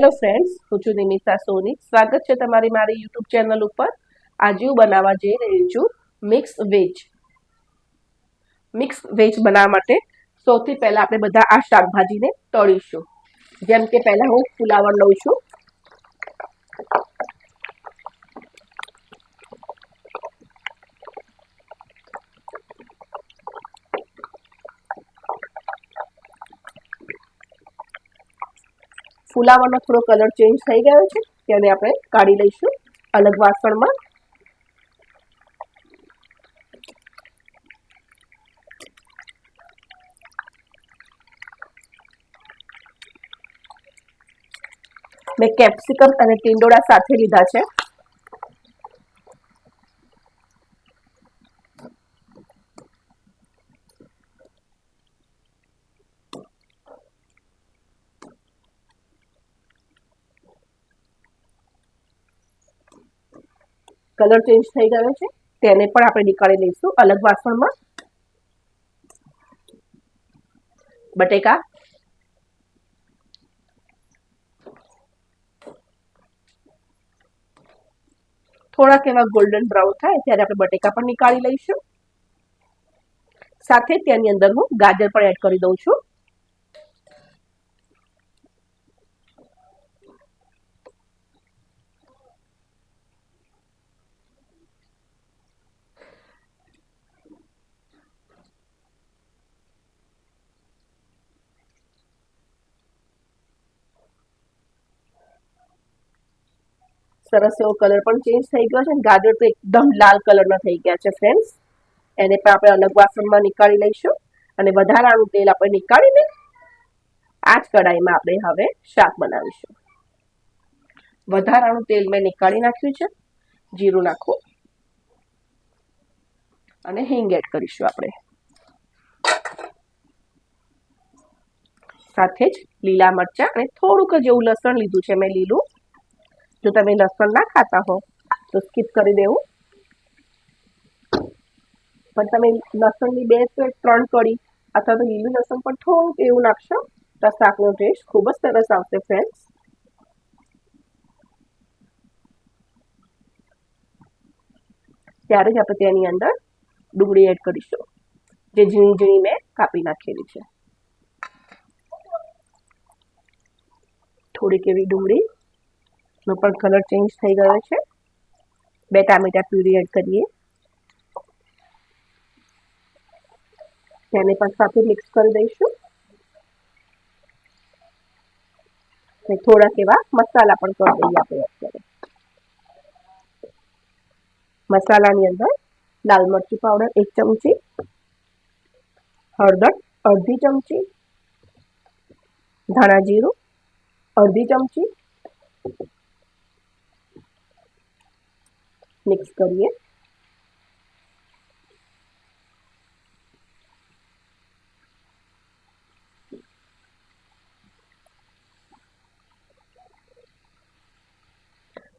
Hello friends, હું છું નિમિષા સોની. સ્વાગત છે તમારી મારી યુટ્યુબ ચેનલ ઉપર. આજે હું બનાવવા જઈ રહી છું મિક્સ વેજ. મિક્સ વેજ બનાવવા માટે સૌથી પહેલા આપણે બધા આ શાકભાજીને તળીશું. જેમ કે પહેલા હું ફુલાવર લઉં છું. ફુલાવાનો થોડો કલર ચેન્જ થઈ ગયો છે, તેને આપણે કાઢી લઈશું અલગ વાસણમાં. મેં કેપ્સિકમ અને ટીંડોળા સાથે લીધા છે. કલર ચેન્જ થઈ ગયો છે. તેને પણ આપણે નીકાળી લઈશું અલગ વાસણમાં. બટેકા. થોડાક એવા ગોલ્ડન બ્રાઉન થાય ત્યારે આપણે બટેકા પણ નીકાળી લઈશું. સાથે તેની અંદર હું ગાજર પણ એડ કરી દઉં છું. સરસ એવો કલર પણ ચેન્જ થઈ ગયો છે ગાજર તો એકદમ લાલ કલરના થઈ ગયા છે ફ્રેન્ડ્સ એને પણ આપણે અલગ વાસણમાં નીકાળી લઈશું અને વધારાનું તેલ આપણે નીકાળીને આ જ કઢાઈમાં આપણે હવે શાક બનાવીશું. વધારાનું તેલ મેં નીકાળી નાખ્યું છે, જીરું નાખો. અને હિંગ એડ કરીશું આપણે. સાથે જ લીલા મરચાં અને થોડુંક જેવું લસણ લીધું છે મેં લીલું. જો તમે લસણ ના ખાતા હો, તો સ્કીપ કરી દેવું. પણ તમે લસણની બે કે ત્રણ કળી અથવા તો લીલું લસણ પણ થોડુંક એવું નાખશો, તો શાકનો ટેસ્ટ ખૂબ જ સરસ આવશે ફ્રેન્ડ્સ ત્યારે જ આપણે તેની અંદર ડુંગળી એડ કરીશું, જે ઝીણી ઝીણી મેં કાપી નાખેલી છે. થોડીક એવી ડુંગળી નો પણ કલર ચેન્જ થઈ ગયો છે. બે ટામેટા પ્યુરી એડ કરીએ. તેને પણ સાથે મિક્સ કરી દઈશું. અને થોડાક એવા મસાલા પણ કરી દઈએ આપણે અત્યારે. મસાલાની અંદર લાલ મરચું પાવડર એક ચમચી, હળદર અડધી ચમચી, ધાણા જીરું અડધી ચમચી મિક્સ કરીએ.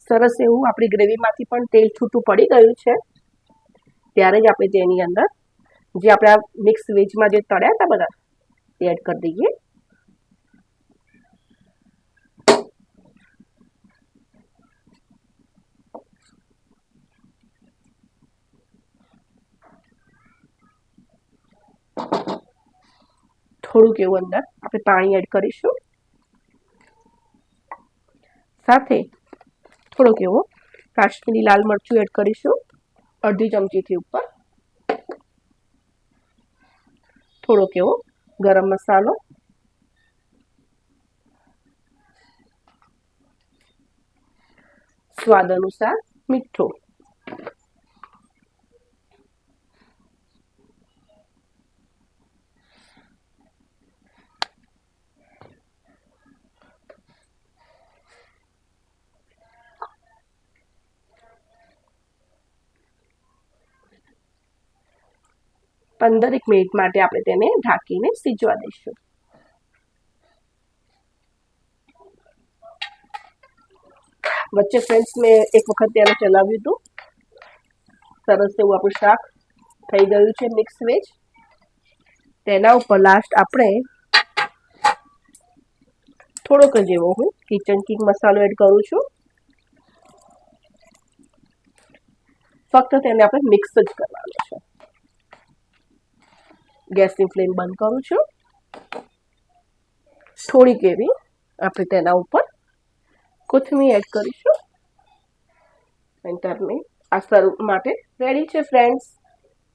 સરસ એવું આપણી ગ્રેવીમાંથી પણ તેલ છૂટું પડી ગયું છે. ત્યારે જ આપણે તેની અંદર જે આપણે મિક્સ વેજમાં જે તળ્યા હતા બધા એડ કરી દઈએ. થોડુંક એવું અંદર આપણે પાણી એડ કરીશું. સાથે થોડુંક એવું કાશ્મીરી લાલ મરચું એડ કરીશું, અડધી ચમચીથી ઉપર. થોડોક એવો ગરમ મસાલો. સ્વાદ અનુસાર મીઠું. પંદરેક મિનિટ માટે આપણે તેને ઢાંકીને સીજવા દઈશું. વચ્ચે ફ્રેન્ડ્સ, મેં એક વખત તેને ચલાવ્યું હતું. સરસ એવું આપણું શાક થઈ ગયું છે મિક્સ વેજ. તેના ઉપર લાસ્ટ આપણે થોડોક જ એવો હું કિચન કિંગ મસાલો એડ કરું છું. ફક્ત તેને આપણે મિક્સ જ કરવાનું છે. ગેસની ફ્લેમ બંધ કરું છું. થોડીક એવી આપણે તેના ઉપર કોથમીર એડ કરીશું. એન્ટરની આ સર્વ માટે રેડી છે ફ્રેન્ડ્સ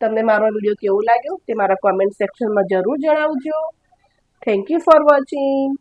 તમને મારો વીડિયો કેવો લાગ્યો તે મારા કોમેન્ટ સેક્શનમાં જરૂર જણાવજો. Thank you for watching